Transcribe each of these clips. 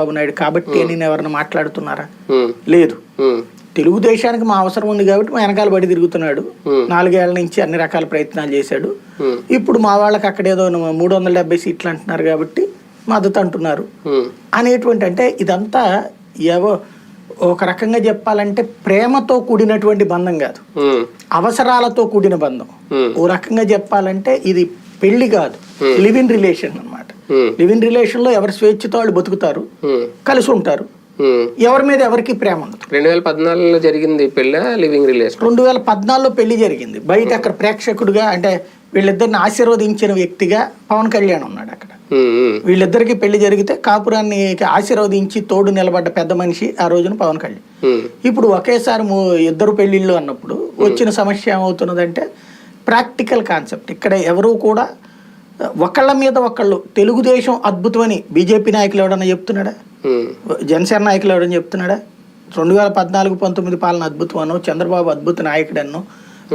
చంద్రబాబు నాయుడు కాబట్టి నేను ఎవరైనా మాట్లాడుతున్నారా? లేదు. తెలుగుదేశానికి మా అవసరం ఉంది కాబట్టి మా వెనకాల పడి తిరుగుతున్నాడు. నాలుగేళ్ళ నుంచి అన్ని రకాల ప్రయత్నాలు చేశాడు. ఇప్పుడు మా వాళ్ళకి అక్కడ ఏదో మూడు వందల డెబ్బై సీట్లు అంటున్నారు కాబట్టి మద్దతు అంటున్నారు. అనేటువంటి అంటే ఇదంతా ఏవో ఒక రకంగా చెప్పాలంటే ప్రేమతో కూడినటువంటి బంధం కాదు. అవసరాలతో కూడిన బంధం. ఓ రకంగా చెప్పాలంటే ఇది పెళ్ళి కాదు. లివ్ ఇన్ రిలేషన్ అనమాట లివ్ ఇన్ రిలేషన్లో ఎవరి స్వేచ్ఛతో వాళ్ళు బతుకుతారు కలిసి ఉంటారు. ఎవరి మీద ఎవరికి ప్రేమ ఉండదు. రెండు వేల పద్నాలుగులో జరిగింది పెళ్ళ లివింగ్ రిలేషన్ రెండు వేల పద్నాలుగులో పెళ్ళి జరిగింది. బయట అక్కడ ప్రేక్షకుడిగా అంటే వీళ్ళిద్దరిని ఆశీర్వదించిన వ్యక్తిగా పవన్ కళ్యాణ్ ఉన్నాడు అక్కడ. వీళ్ళిద్దరికి పెళ్ళి జరిగితే కాపురాన్ని ఆశీర్వదించి తోడు నిలబడ్డ పెద్ద మనిషి ఆ రోజున పవన్ కళ్యాణ్. ఇప్పుడు ఒకేసారి ఇద్దరు పెళ్ళిళ్ళు అన్నప్పుడు వచ్చిన సమస్య ఏమవుతున్నదంటే ప్రాక్టికల్ కాన్సెప్ట్. ఇక్కడ ఎవరు కూడా ఒకళ్ళ మీద ఒకళ్ళు తెలుగుదేశం అద్భుతమని బీజేపీ నాయకులు ఎవడన్నా చెప్తున్నాడా? జనసేన నాయకులు ఎవడని చెప్తున్నాడా? రెండు వేల పద్నాలుగు పంతొమ్మిది పాలన అద్భుతం చంద్రబాబు అద్భుత నాయకుడన్ను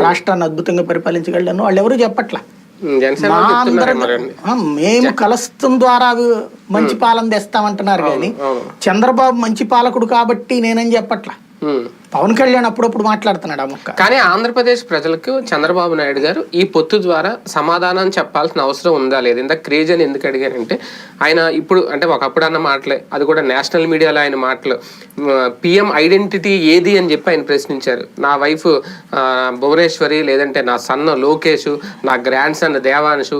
రాష్ట్రాన్ని అద్భుతంగా పరిపాలించగలడను వాళ్ళు ఎవరు చెప్పట్లా. మేము కలస్తం ద్వారా మంచి పాలన తెస్తామంటున్నారు కానీ చంద్రబాబు మంచి పాలకుడు కాబట్టి నేనని చెప్పట్లా. పవన్ కళ్యాణ్ అప్పుడప్పుడు మాట్లాడుతున్నాడు ఆ ముక్క. కానీ ఆంధ్రప్రదేశ్ ప్రజలకు చంద్రబాబు నాయుడు గారు ఈ పొత్తు ద్వారా సమాధానం చెప్పాల్సిన అవసరం ఉందా లేదు? ఇంత క్రేజ్ అని ఎందుకు అడిగారంటే ఆయన ఇప్పుడు అంటే ఒకప్పుడు అన్న మాటలే అది కూడా నేషనల్ మీడియాలో ఆయన మాటలు. పిఎం ఐడెంటిటీ ఏది అని చెప్పి ఆయన ప్రశ్నించారు. నా వైఫ్ భువనేశ్వరి లేదంటే నా సన్న లోకేష్ నా grandson Devansh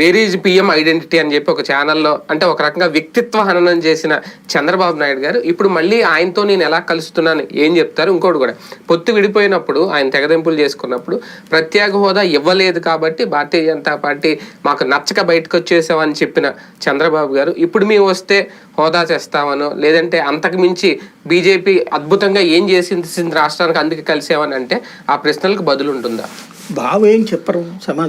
where is PM identity అని చెప్పి ఒక ఛానల్లో అంటే ఒక రకంగా వ్యక్తిత్వ హననం చేసిన చంద్రబాబు నాయుడు గారు ఇప్పుడు మళ్ళీ ఆయనతో నేను ఎలా కలుస్తున్నాను ఏం చెప్తారు? ఇంకోటి కూడా పొత్తు విడిపోయినప్పుడు ఆయన తెగదెంపులు చేసుకున్నప్పుడు ప్రత్యేక హోదా ఇవ్వలేదు కాబట్టి భారతీయ జనతా పార్టీ మాకు నచ్చక బయటకు వచ్చేసామని చెప్పిన చంద్రబాబు గారు ఇప్పుడు మేము వస్తే హోదా చేస్తామనో లేదంటే అంతకు మించి బీజేపీ అద్భుతంగా ఏం చేసింది రాష్ట్రానికి అందుకే కలిసామని అంటే ఆ ప్రశ్నలకు బదులు ఉంటుందా బాబు ఏం చెప్పరు సమాజం